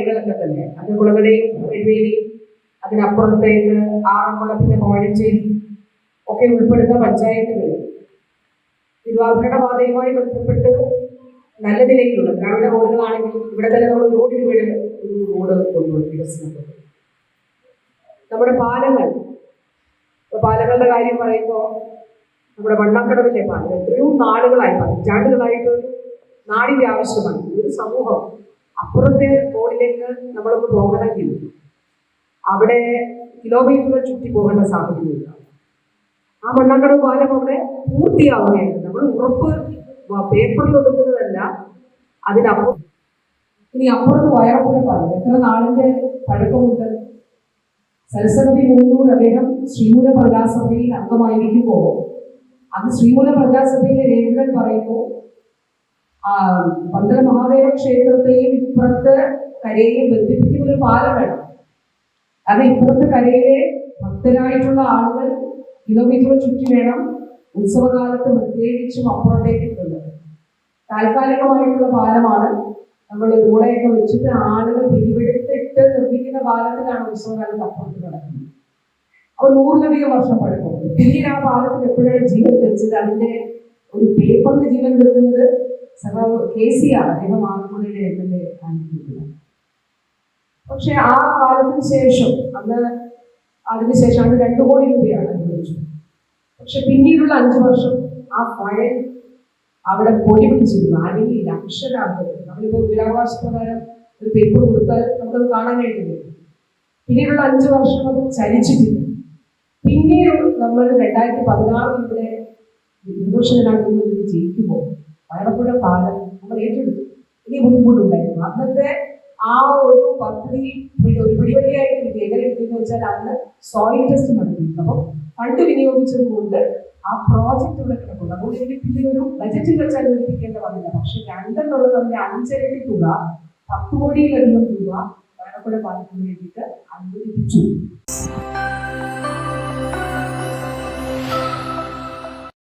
വഴികളൊക്കെ തന്നെ. അത് കുളവിടെയും എഴുവേലിയും അതിനപ്പുറത്തേക്ക് ആറന്മുള കോഴഞ്ചേരി ഒക്കെ ഉൾപ്പെടുന്ന പഞ്ചായത്തുകൾ തിരുവാഭരണ പാതയുമായി ബന്ധപ്പെട്ട് നിലയിലുള്ള ഗ്രാമീണ റോഡുകളാണെങ്കിൽ ഇവിടെ തന്നെ നമ്മൾ ഓടി വീട് ഒരു റോഡ് കൊണ്ടുപോയി വികസനം. നമ്മുടെ പാലങ്ങൾ പാലങ്ങളുടെ കാര്യം പറയുമ്പോൾ നമ്മുടെ വണ്ണക്കടവിലെ പാലം എത്രയോ നാളുകളായി പതിറ്റാണ്ടുകളായിട്ട് ഒരു നാടിന്റെ ആവശ്യമാണ്. ഒരു സമൂഹം അപ്പുറത്തെ റോഡിലേക്ക് നമ്മളൊന്ന് പോകണമെങ്കിൽ അവിടെ കിലോമീറ്ററുകൾ ചുറ്റി പോകേണ്ട സാഹചര്യമില്ല. ആ മണ്ണാങ്കട പാലം അവിടെ പൂർത്തിയാവുകയാണ് നമ്മൾ ഉറപ്പ് പേപ്പറിൽ ഒതുക്കുന്നതല്ല അതിനപ്പുറം. ഇനി അപ്പുറത്ത് വയറപ്പുഴ പാലം. എത്ര നാളിന്റെ പഴക്കമുണ്ട്? സരസ്വതി മൂന്നൂർ അദ്ദേഹം ശ്രീമൂല പ്രജാസഭയിൽ അംഗമായിരിക്കുമ്പോൾ അത് ശ്രീമൂല പ്രജാസഭയിലെ രേഖകൾ പറയുന്നു ആ, പന്തള മഹാദേവ ക്ഷേത്രത്തെയും ഇപ്പുറത്ത് കരയെയും ബന്ധിപ്പിക്കുന്ന ഒരു പാലം വേണം. അത് ഇപ്പുറത്തെ കരയിലെ ഭക്തരായിട്ടുള്ള ആളുകൾ കിലോമീറ്റർ ചുറ്റി വേണം ഉത്സവകാലത്ത് പ്രത്യേകിച്ചും അപ്പുറത്തേക്ക് എത്തുന്നത്. താൽക്കാലികമായിട്ടുള്ള പാലമാണ്. നമ്മൾ കൂടെയൊക്കെ വെച്ചിട്ട് ആളുകൾ പിരിവെടുത്തിട്ട് നിർമ്മിക്കുന്ന പാലത്തിലാണ് ഉത്സവകാലത്ത് അപ്പുറത്ത് നടക്കുന്നത്. അപ്പോൾ നൂറിലധികം വർഷം പഴക്കം പിന്നീട് ആ പാലത്തിൽ എപ്പോഴാണ് ജീവൻ വെച്ചത് അതിന്റെ ഒരു പേപ്പറിന് ജീവൻ വെക്കുന്നത് സഖാവ് കെ സി ആർ അദ്ദേഹം ആലപ്പുഴയുടെ എം എൽ എ ആയിരിക്കുന്നത് പക്ഷെ ആ കാലത്തിന് ശേഷം അന്ന് അതിനുശേഷം അന്ന് രണ്ടു കോടി രൂപയാണ് അനുഭവിച്ചു പക്ഷെ പിന്നീടുള്ള അഞ്ചു വർഷം ആ ഫയൽ അവിടെ പൊടി പിടിച്ചിരുന്നു. അല്ലെങ്കിൽ അക്ഷരാർത്ഥം നമ്മളിപ്പോൾ വിവരാവകാശ പ്രകാരം ഒരു പേപ്പർ കൊടുത്താൽ നമുക്കത് കാണാൻ കഴിയുന്നു പിന്നീടുള്ള അഞ്ചു വർഷം അത് ചലിച്ചിട്ടില്ല പിന്നീട് നമ്മൾ രണ്ടായിരത്തി പതിനാറിൽ ഇവിടെ വിദൂഷണനാണ് ജയിക്കുമ്പോൾ വയറപ്പുഴ പാലം നമ്മൾ ഏറ്റെടുത്തു. വലിയ ബുദ്ധിമുട്ടുണ്ടായിരുന്നു. അന്നത്തെ ആ ഒരു പദ്ധതി ഒരു പിടിവലിയായിട്ട് എങ്ങനെ കിട്ടിയെന്ന് വെച്ചാൽ അന്ന് സോയിൽ ടെസ്റ്റ് നടത്തിയിരുന്നു. അപ്പം ഫണ്ട് വിനിയോഗിച്ചത് കൊണ്ട് ആ പ്രോജക്റ്റ് ഇവിടെ കിടക്കുന്നു അതുകൊണ്ട് എനിക്ക് പിന്നെ ഒരു ബജറ്റിൽ വെച്ച് അനുവദിപ്പിക്കേണ്ട വന്നില്ല. പക്ഷെ രണ്ടെന്നുള്ളത് അതിന്റെ അഞ്ചരട്ടി തുക പത്ത് കോടിയിലധികം രൂപ വയറപ്പുഴ പാലത്തിന് വേണ്ടിയിട്ട് അനുവദിപ്പിച്ചു.